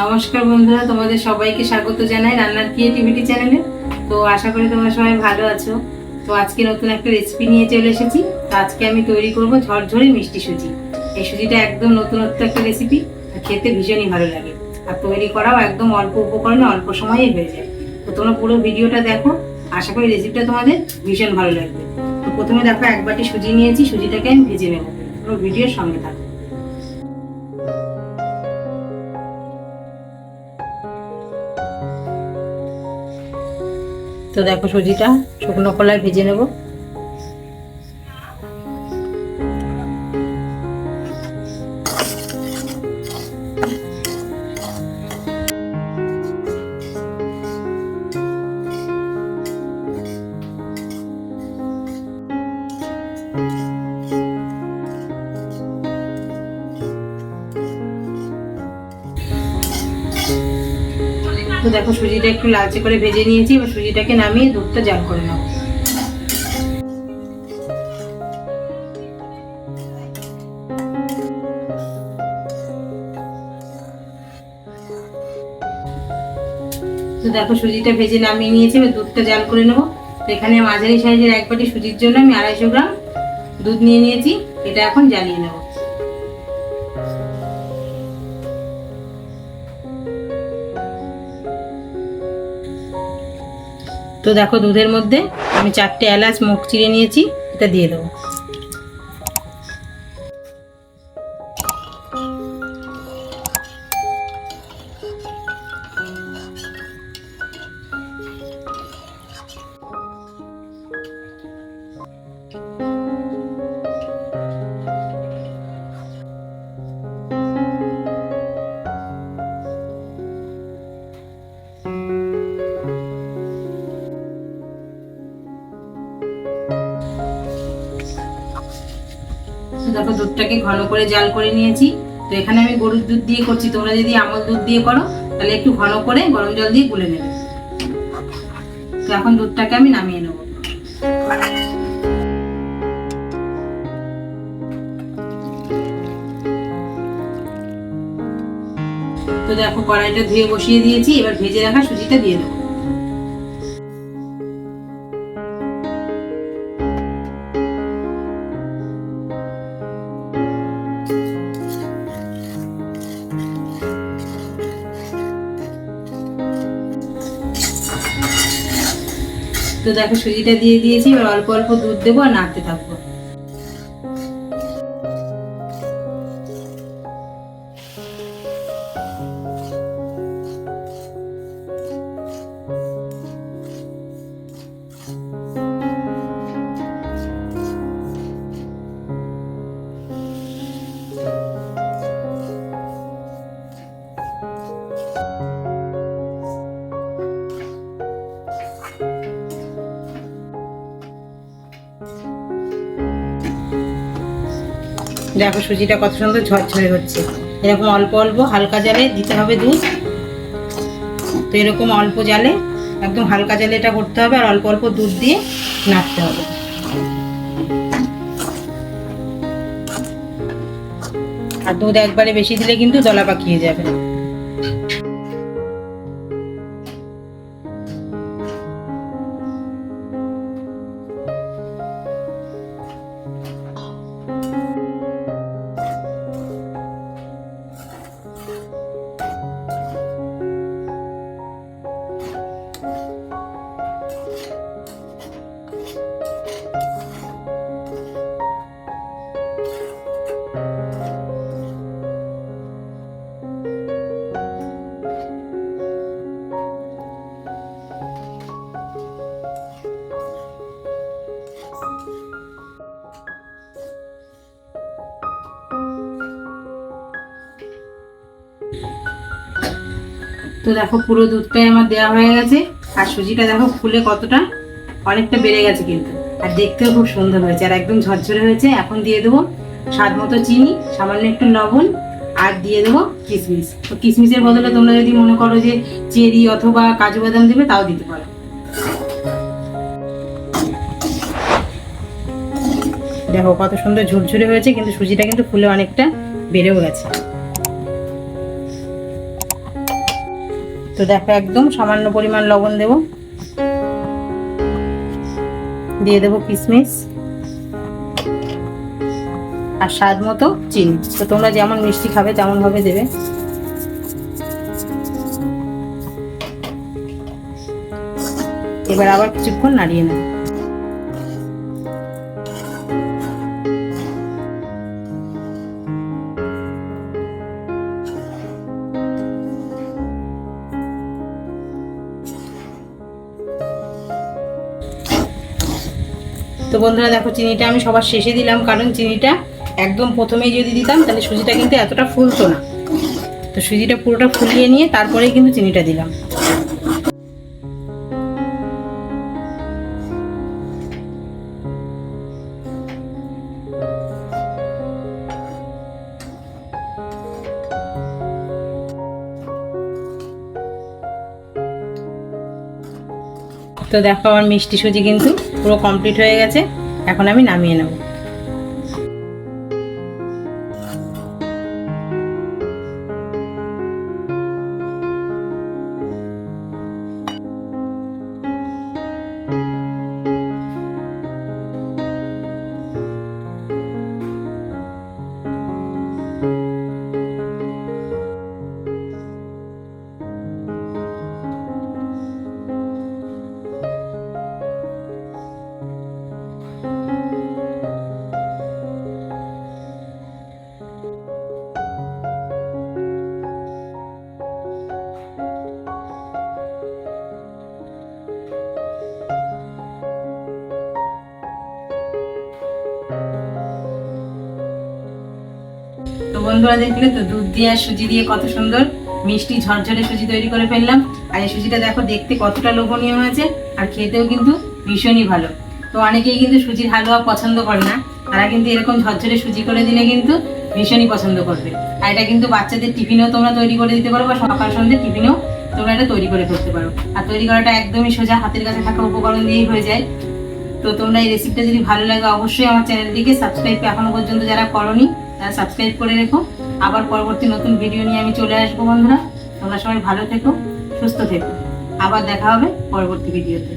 নমস্কার বন্ধুরা, তোমাদের সবাইকে স্বাগত জানাই রান্নার ক্রিয়েটিভিটি চ্যানেলে তো আশা করি তোমরা সবাই ভালো আছো। তো আজকে নতুন একটা রেসিপি নিয়ে চলে এসেছি। তো আজকে আমি তৈরি করব ঝরঝরে মিষ্টি সুজি। এই সুজিটা একদম নতুনত্ব একটা রেসিপি খেতে ভীষণই ভালো লাগে। আর তৈরি করাও একদম অল্প উপকরণে অল্প সময়ে হয়ে যায়। তো তোমরা পুরো ভিডিওটা দেখো। আশা করি রেসিপিটা তোমাদের ভীষণ ভালো লাগবে। তো প্রথমে দেখো, এক বাটি সুজি নিয়েছি। সুজিটাকে আমি ভেজে নেব। পুরো ভিডিওর সঙ্গে থাকো। তো দেখো সুজিটা শুকনো কলায় ভেজে নেব। তো দেখো সুজিটা একটু লালচে করে ভেজে নিয়েছি, এবার সুজিটাকে নামিয়ে দুধটা জাল করে নেব তো দেখো সুজিটা ভেজে নামিয়ে নিয়েছি, এবার দুধটা জাল করে নেব। তো এখানে মাঝারি সাইজের এক বাটি সুজির জন্য আমি আড়াইশো গ্রাম দুধ নিয়ে নিয়েছি, এটা এখন জ্বালিয়ে নেব। তো দেখো দুধের মধ্যে আমি চারটে এলাচ মুখ চিড়ে নিয়েছি এটা দিয়ে দেবো। দেখো দুধটাকে ঘন করে জাল করে নিয়েছি। তো এখানে আমি গরুর দুধ দিয়ে করছি। তোমরা যদি আমল দুধ দিয়ে করো, তাহলে একটু ঘন করে গরম জল দিয়ে গুলে নেবে। তো এখন দুধটাকে আমি নামিয়ে নেব। তো দেখো কড়াইটা ধুয়ে বসিয়ে দিয়েছি। এবার ভেজে রাখা সুজিটা দিয়ে দেবো। তো দেখো সুজিটা দিয়ে দিয়েছি এবার অল্প অল্প দুধ দেবো আর নাড়তে থাকব। দেখো সুজিটা কত সুন্দর ঝরঝরে হচ্ছে। এরকম অল্প অল্প হালকা জালে দিতে হবে দুধ। তো এরকম অল্প জালে, একদম হালকা জালে এটা করতে হবে আর অল্প অল্প দুধ দিয়ে নাড়তে হবে। আর দুধ একবারে বেশি দিলে কিন্তু দলা পাকিয়ে যাবে। তো দেখো পুরো দুধটাই আমার দেওয়া হয়ে গেছে। আর সুজিটা দেখো ফুলে কতটা, অনেকটা বেড়ে গেছে কিন্তু। আর দেখতেও খুব সুন্দর হয়েছে, আর একদম ঝরঝরে হয়েছে। এখন দিয়ে দেবো স্বাদ মতো চিনি, সামান্য একটু লবণ, আর দিয়ে দেবো কিশমিশ। তো কিশমিশের বদলে তোমরা যদি মনে করো যে চেরি অথবা কাজু বাদাম দেবে, তাও দিতে পারো। দেখো কত সুন্দর ঝুরঝুরে হয়েছে, কিন্তু সুজিটা কিন্তু ফুলে অনেকটা বেড়েও গেছে। তো দেখো একদম সামান্য পরিমাণ লবণ দেব। দিয়ে দেবো কিশমিশ আর স্বাদ মতো চিনি। তো তোমরা যেমন মিষ্টি খাবে তেমন ভাবে দেবে। এবার আবার কিছুক্ষণ নাড়িয়ে নেবে। তো বন্ধুরা দেখো, চিনিটা আমি সবার শেষে দিলাম, কারণ চিনিটা একদম প্রথমেই যদি দিতাম, তাহলে সুজিটা কিন্তু এতটা ফুলতো না। তো সুজিটা পুরোটা ফুলিয়ে নিয়ে তারপরেই কিন্তু চিনিটা দিলাম। তো দেখো আমার মিষ্টি সুজি কিন্তু পুরো কমপ্লিট হয়ে গেছে। এখন আমি নামিয়ে নেব। বন্ধুরা দেখলে তো, দুধ দিয়ে আর সুজি দিয়ে কত সুন্দর মিষ্টি ঝরঝরে সুজি তৈরি করে ফেললাম। আর এই সুজিটা দেখো, দেখতে কতটা লোভনীয় হয়েছে, আর খেতেও কিন্তু ভীষণই ভালো। তো অনেকেই কিন্তু সুজির হালুয়া পছন্দ করে না, তারা কিন্তু এরকম ঝরঝরে সুজি করে দিলে কিন্তু ভীষণই পছন্দ করবে। আর এটা কিন্তু বাচ্চাদের টিফিনেও তোমরা তৈরি করে দিতে পারো, বা সকাল সন্ধ্যে টিফিনেও তোমরা এটা তৈরি করে ফেলতে পারো। আর তৈরি করাটা একদমই সোজা, হাতের কাছে থাকা উপকরণ দিয়েই হয়ে যায়। তো তোমরা এই রেসিপিটা যদি ভালো লাগে, অবশ্যই আমার চ্যানেলটিকে সাবস্ক্রাইব এখনও পর্যন্ত যারা করনি সাবস্ক্রাইব করে রেখো। আবার পরবর্তী নতুন ভিডিও নিয়ে আমি চলে আসব বন্ধুরা। তোমরা সবাই ভালো থেকো, সুস্থ থেকো। আবার দেখা হবে পরবর্তী ভিডিওতে